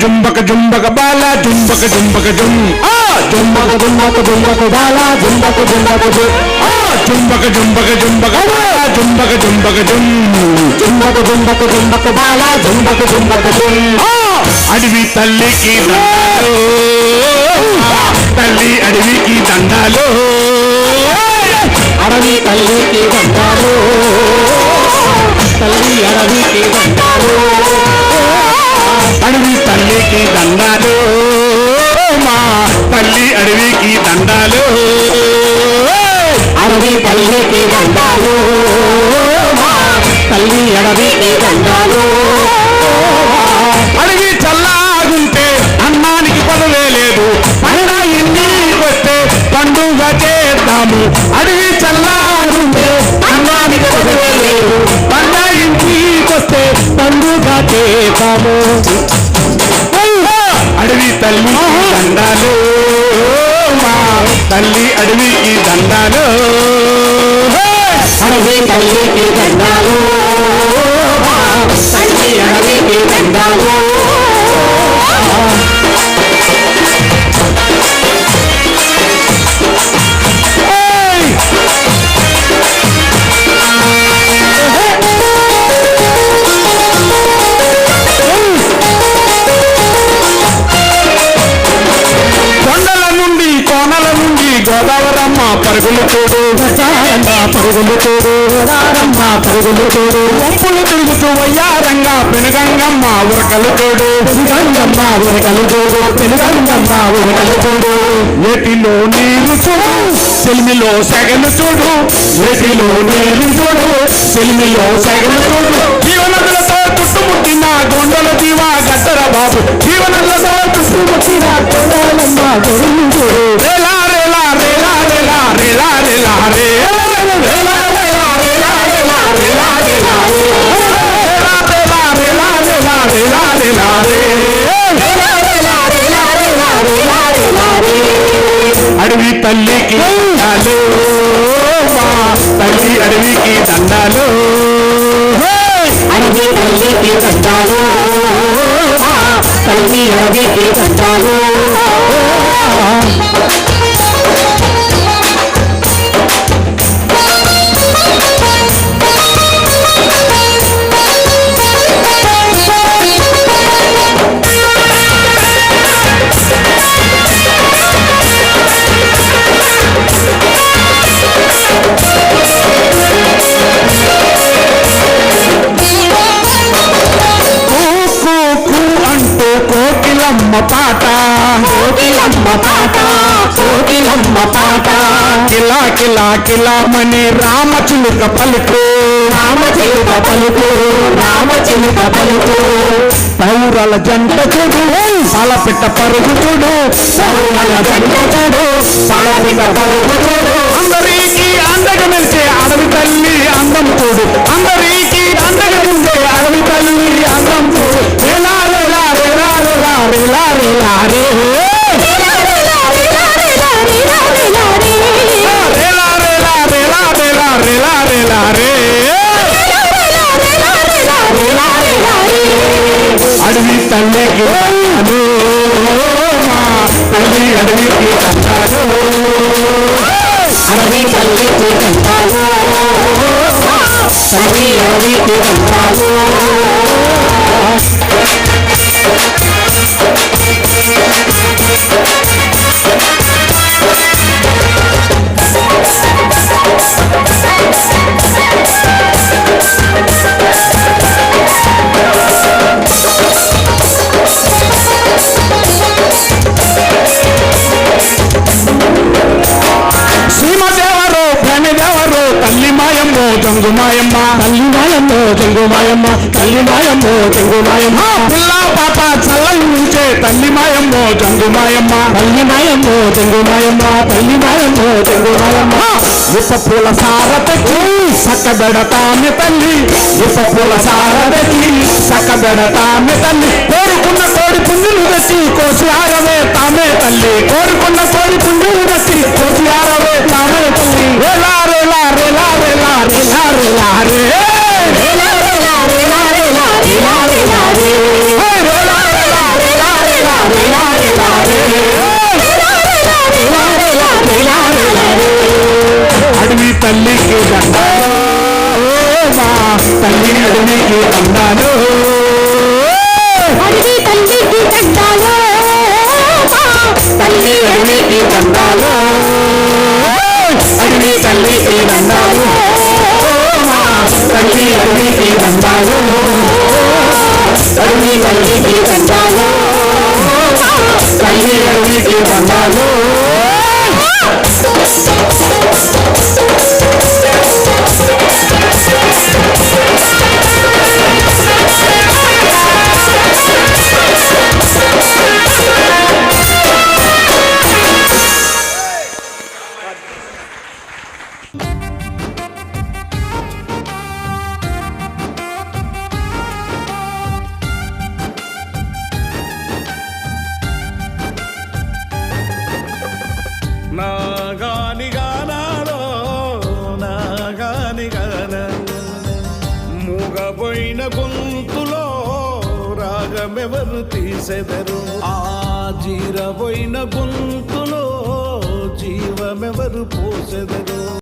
జుంబక జుంబక బాల జుంబక జుంబక జుం ఆ జుంబక జుంబక జుంబక బాల జుంబక జుంబక జుం ఆ జుంబక జుంబక జుంబక బాల జుంబక జుంబక జుం జుంబక జుంబక జుంబక బాల జుంబక జుంబక జుం ఆ అడవి తల్లికి దండాలు తల్లి అడవికి దండాలు అడవి తల్లికి దండాలు తల్లి అడవికి దండాలు అడవికి దండాలు అడవి చల్లాగుంటే అన్నానికి పదవే లేదు. పండా ఇంటికి వస్తే పండుగ చేద్దాము. అడవి చల్లాగుంటే అన్నానికి పదవే లేదు. పండా ఇంటికి వస్తే పండుగ చేద్దాము. అడవి తల్లి దండాలు. మా తల్లి అడవికి దండాలు. అడవి తల్లికి దండాలు. కొండల నుండి కోనల నుండి గోదావరమ్మ పరుగులు చూడు. ప్రచారంగా పరుగులు తోడు రారమ్మ పరుగులు తోడు. వంపులు తిరుగుతూ వయ్యారంగా పెనుగంగమ్మ ఉరకలు చూడు పెనుగంగమ్మ ఉరకలు తోడు పెనుగంగమ్మ ఉరకలు తోడు. ఏటిలో నీరు చూడు సెల్మిలో సెగలు చూడు ఏటిలో నీరు చూడు సెల్మిలో సెగలు చూడు జీవనదులతో చుట్టుముట్టిన గొండల దీవా గట్టర బాబు జీవనదులతో చుట్టుముట్టిన కొండాలమ్మ పరుగులు తోడు. రేలా తల్లికి దండాలు మా తల్లి అడవికి దండాలు అడవి తల్లికి దండాలు మా తల్లి అడవికి దండాలు కోకిలమ్మ పాట. కోకిలమ్మ పాట. కోకిలమ్మ పాట. కిలా కిలా కిలామని రామచిలుక పలుకు. రామచిలుక పలుకు. రామచిలుక పలుకు. పౌరల జంట చూడు పాలపిట్ట పరుగు చూడు. సౌరల గంట చూడు పలపిక పలుకు చూడు. అందరికీ అందగా మెలిసే అడవి తల్లి అందం చూడు. అందరికీ అందగా అడవి తల్లి லாரே. அடவி தன்னைக்கு அடவி அடவிக்கு தந்தாரோ அடவி தன்னைக்கு தந்தாரோ அடவி அடவிக்கு தந்தாரோ దండాలు, మాయమ్మ తల్లి మాయమ్మో మాయమ్మ తల్లి మాయమ్మో మాయమ్మ పిల్ల పాప చల్లని ఉంచే తల్లి మాయమ్మో మాయమ్మ తల్లి మాయమ్మో మాయమ్మ తల్లి మాయమ్మో జంగు మాయమ్మ పూల సార తెచ్చి సక్క బెడతామె తల్లి. ఉప్ప పూల సార తెచ్చి సక్క బెడతామె తల్లి. కోరుకున్న కోడి పుంజులు తెచ్చి కోసి ఆరవే తామే తల్లి. కోరుకున్న కోడి పుంజులు తెచ్చి కోసి తల్లికి దండాలు మా తల్లి అడవికి దండాలు అడవి తల్లికి దండాలు తల్లి అడవికి దండాలు అడవి తల్లికి దండాలు మా తల్లి అడవికి దండాలు అడవి తల్లికి దండాలు తల్లి అడవికి దండాలు మూగబోయిన గొంతులో రాగమెవరు తీసెదరు? ఆ జీరబోయిన గొంతులో జీవమెవరు పోసెదరు?